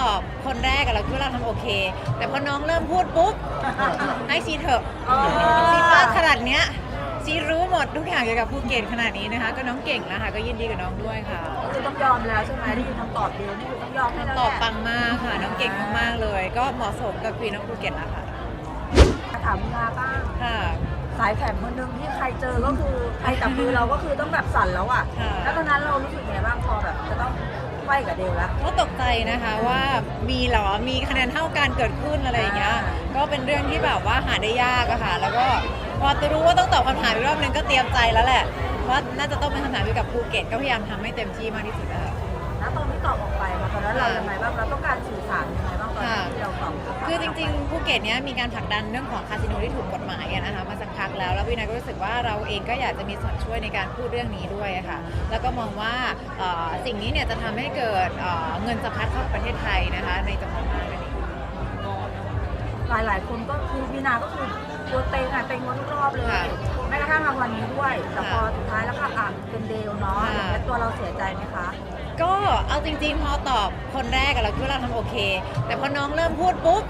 ตอบคนแรกอะเราคิดว่าเราทำโอเค แต่พอน้องเริ่มพูดปุ๊บให้ซีเถอะอ๋อซีพลาดขนาดเนี้ยซีรู้หมดทุกอย่างเกี่ยวกับภูเก็ตขนาดนี้นะคะ ก็น้องเก่งแล้วค่ะก็ยินดีกับน้องด้วยค่ะก็คือต้องยอมแล้วใช่ไหมได้ยินคำตอบเดียวนี่คือต้องยอมให้แล้วตอบแหละปังมากค่ะ น้องเก่งมากๆเลย ก็เหมาะสมกับควีนน้องภูเก็ตแล้วค่ะถามมาบ้างค่ะสายแข็งคนหนึงที่ใครเจอก็คือใครจับมือเราก็คือต้องแบบสั่นแล้วอะค่ะแล้วตอนนั้นเรารู้สึก ไขว้กับเดลแล้ว ก็ตกใจนะคะว่ามีเหรอ มีคะแนนเท่ากันเกิดขึ้นอะไรอย่างเงี้ย อ่า ก็เป็นเรื่องที่แบบว่าหาได้ยากอะค่ะ แล้วก็พอจะรู้ว่าต้องตอบคำถามอีกรอบนึงก็เตรียมใจแล้วแหละ ว่าน่าจะต้องเป็นคำถามเกี่ยวกับภูเก็ต ก็พยายามทำให้เต็มที่มากที่สุดนะคะ แล้วตอนที่ตอบออกไปมาตอนนั้นเราค่ะยังไงบ้างเราต้องการสื่อสารยังไง ริงๆภูเก็ตเนี้ยมีการผลักดันเรื่องของคาสิโนที่ถูกกฎหมายอะนะคะมาสักพักแล้วแล้ววินัยก็รู้สึกว่าเราเองก็อยากจะมีส่วนช่วยในการพูดเรื่องนี้ด้วยอะค่ะแล้วก็มองว่าเอ่อสิ่งนี้เนี่ยจะทำให้เกิดเอ่อเงินสะพัดเข้าประเทศไทยนะคะในจำนวนมากนั่นเอง หลายหลายๆคนก็คือวีนาก็คือตัวเต็งอะเต็งมาทุกรอบเลยแม้กระทั่งรางวัลนี้ด้วย แต่พอสุดท้ายแล้วก็อะเป็นเดลเนาะอย่างเงี้ยตัวเราเสียใจไหมคะ ก็เอาจริงๆ พอตอบคนแรกอะเราคิดว่าเราทำโอเค แต่พอน้องเริ่มพูดปุ๊บ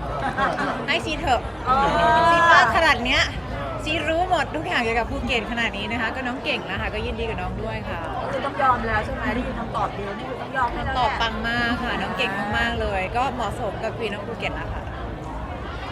ให้ซีเถอะอ๋อซีพลาดขนาดเนี้ยซีรู้หมดทุกอย่างเกี่ยวกับภูเก็ตขนาดนี้นะคะ ก็น้องเก่งแล้วค่ะก็ยินดีกับน้องด้วยค่ะก็คือต้องยอมแล้วใช่ไหมได้ยินคำตอบเดียวนี่คือต้องยอมให้แล้วตอบแหละ ปังมากค่ะ น้องเก่งมากๆเลย ก็เหมาะสมกับควีนน้องภูเก็ตแล้วค่ะ